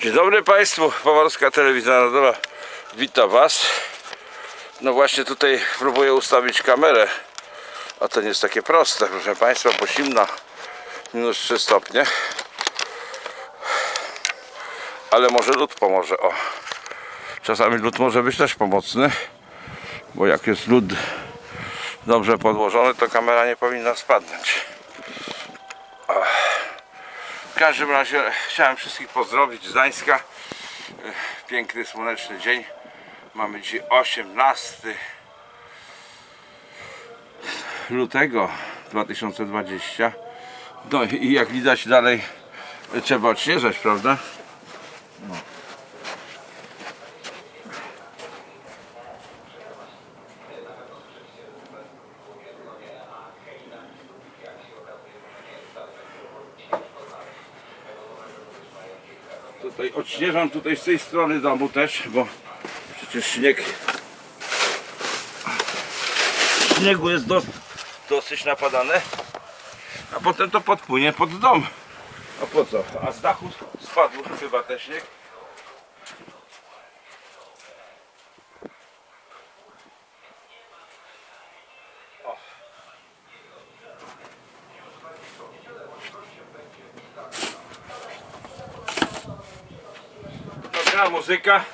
Dzień dobry Państwu, Pomorska Telewizja Narodowa wita Was. No właśnie tutaj próbuję ustawić kamerę, a to nie jest takie proste, proszę Państwa, bo zimno, minus 3 stopnie. Ale może lód pomoże, o. Czasami lód może być też pomocny, bo jak jest lód dobrze podłożony, to kamera nie powinna spadnąć. W każdym razie chciałem wszystkich pozdrowić z Gdańska. Piękny, słoneczny dzień. Mamy dzisiaj 18 lutego 2020. No i jak widać dalej trzeba odśnieżać, prawda? Tutaj odśnieżam tutaj z tej strony domu też, bo przecież śnieg śniegu jest dos, dosyć napadane. A potem to podpłynie pod dom. A po co? a z dachu spadł chyba ten śnieg Gra muzyka.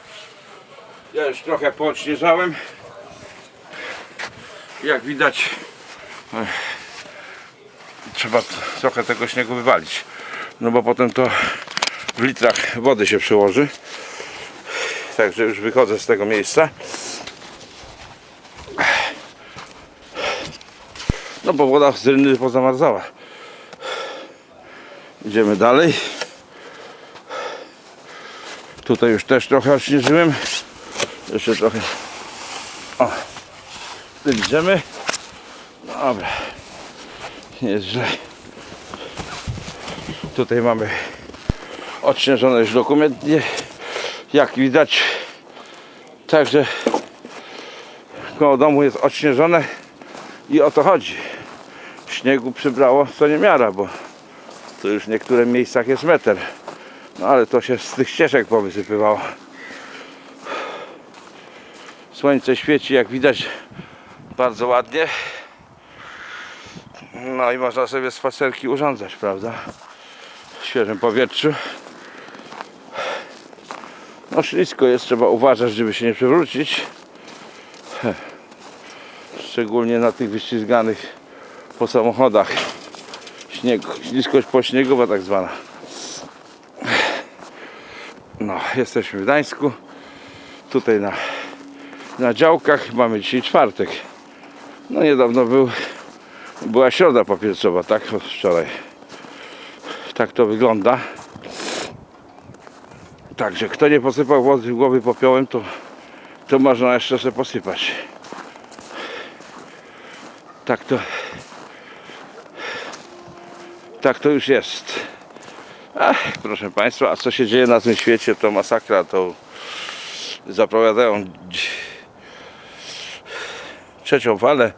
Ja już trochę poodśnieżałem. Jak widać trzeba trochę tego śniegu wywalić. No bo potem to w litrach wody się przyłoży. Także już wychodzę z tego miejsca. No bo woda z rynny pozamarzała. Idziemy dalej. Tutaj już też trochę odśnieżyłem. Jeszcze trochę. O. Idziemy. Dobra. Jest źle. Tutaj mamy odśnieżone już dokumentnie. Jak widać. Także koło domu jest odśnieżone i o to chodzi. Śniegu przybrało co nie miara, bo to już w niektórych miejscach jest meter. No ale to się z tych ścieżek powysypywało. Słońce świeci jak widać bardzo ładnie. No i można sobie spacerki urządzać, prawda? W świeżym powietrzu. No ślisko jest, trzeba uważać, żeby się nie przewrócić. Szczególnie na tych wyściskanych po samochodach. Śnieg, śliskość pośniegowa tak zwana. No, jesteśmy w Gdańsku. Tutaj na, na działkach mamy dzisiaj czwartek. No niedawno był, była środa papierowa, tak? Od wczoraj. Tak to wygląda. Także kto nie posypał wody głowy popiołem, to, to można jeszcze sobie posypać. Tak to tak to już jest. Ach, proszę Państwa, a co się dzieje na tym świecie, to masakra, to zapowiadają trzecią falę,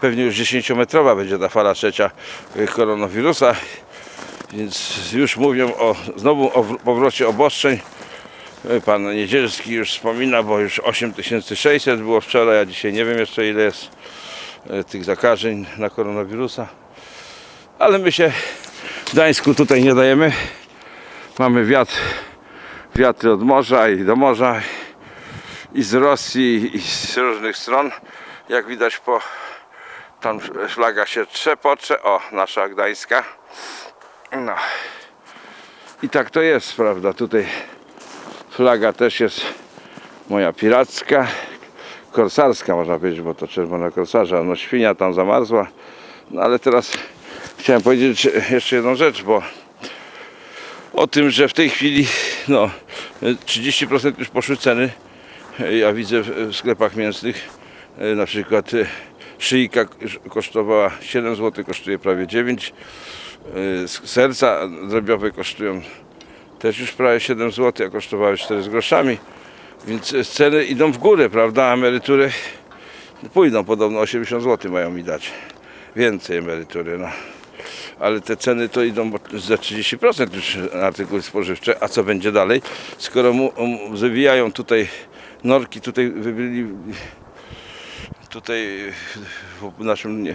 pewnie już 10-metrowa będzie ta fala trzecia y, koronawirusa, więc już mówią o, znowu o wr- powrocie obostrzeń. Y, Pan Niedzielski już wspomina, bo już 8600 było wczoraj, a dzisiaj nie wiem jeszcze ile jest y, tych zakażeń na koronawirusa. Ale my się w Gdańsku tutaj nie dajemy. Mamy wiatr, wiatry od morza i do morza i z Rosji i z różnych stron. Jak widać po tam flaga się trzepocze. O, nasza gdańska. No. I tak to jest, prawda? Tutaj flaga też jest moja piracka, korsarska można powiedzieć, bo to czerwona korsarza. No świnia tam zamarzła. No ale teraz chciałem powiedzieć jeszcze jedną rzecz, bo o tym, że w tej chwili no 30% już poszły ceny. Ja widzę w sklepach mięsnych e, na przykład e, szyjka kosztowała 7 zł, kosztuje prawie 9. E, Serca drobiowe kosztują też już prawie 7 zł, a kosztowały 4 z groszami. Więc ceny idą w górę, prawda? Emerytury pójdą podobno 80 zł mają mi dać. Więcej emerytury, no. Ale te ceny to idą za 30% już artykuły spożywcze, a co będzie dalej? Skoro mu, um, tutaj norki, tutaj wybyli tutaj w naszym nie,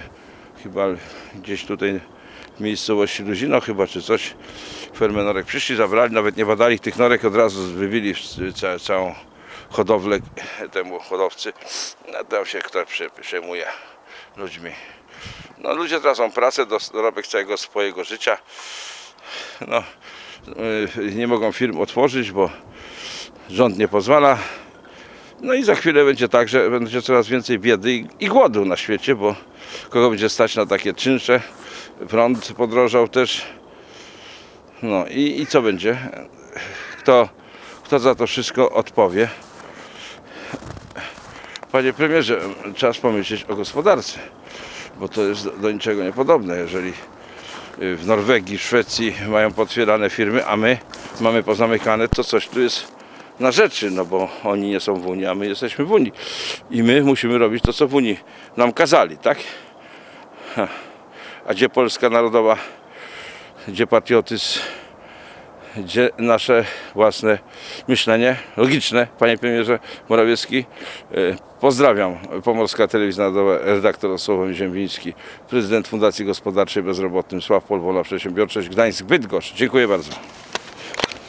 chyba gdzieś tutaj w miejscowości Luzino chyba czy coś fermę norek przyszli, zabrali, nawet nie badali tych norek, od razu wybili ca, całą hodowlę temu hodowcy. No, tam się kto prze- przejmuje ludźmi. No ludzie tracą pracę, dorobek całego swojego życia. No, y, nie mogą firm otworzyć, bo rząd nie pozwala. No i za chwilę będzie tak, że będzie coraz więcej biedy i, i głodu na świecie, bo kogo będzie stać na takie czynsze, prąd podrożał też. No i, i co będzie? Kto, kto za to wszystko odpowie? Panie premierze, czas pomyśleć o gospodarce, bo to jest do, niczego niepodobne, jeżeli y, w Norwegii, w Szwecji mają potwierane firmy, a my mamy pozamykane, to coś tu jest na rzeczy, no bo oni nie są w Unii, a my jesteśmy w Unii. I my musimy robić to, co w Unii nam kazali, tak? A gdzie Polska Narodowa, gdzie patriotyzm, nasze własne myślenie logiczne, panie premierze Morawiecki. E, Pozdrawiam, Pomorska Telewizja Narodowa, redaktor Sławomir Ziembiński, prezydent Fundacji Gospodarczej Bezrobotnym Sław Polwola Przedsiębiorczość Gdańsk Bydgoszcz. Dziękuję bardzo.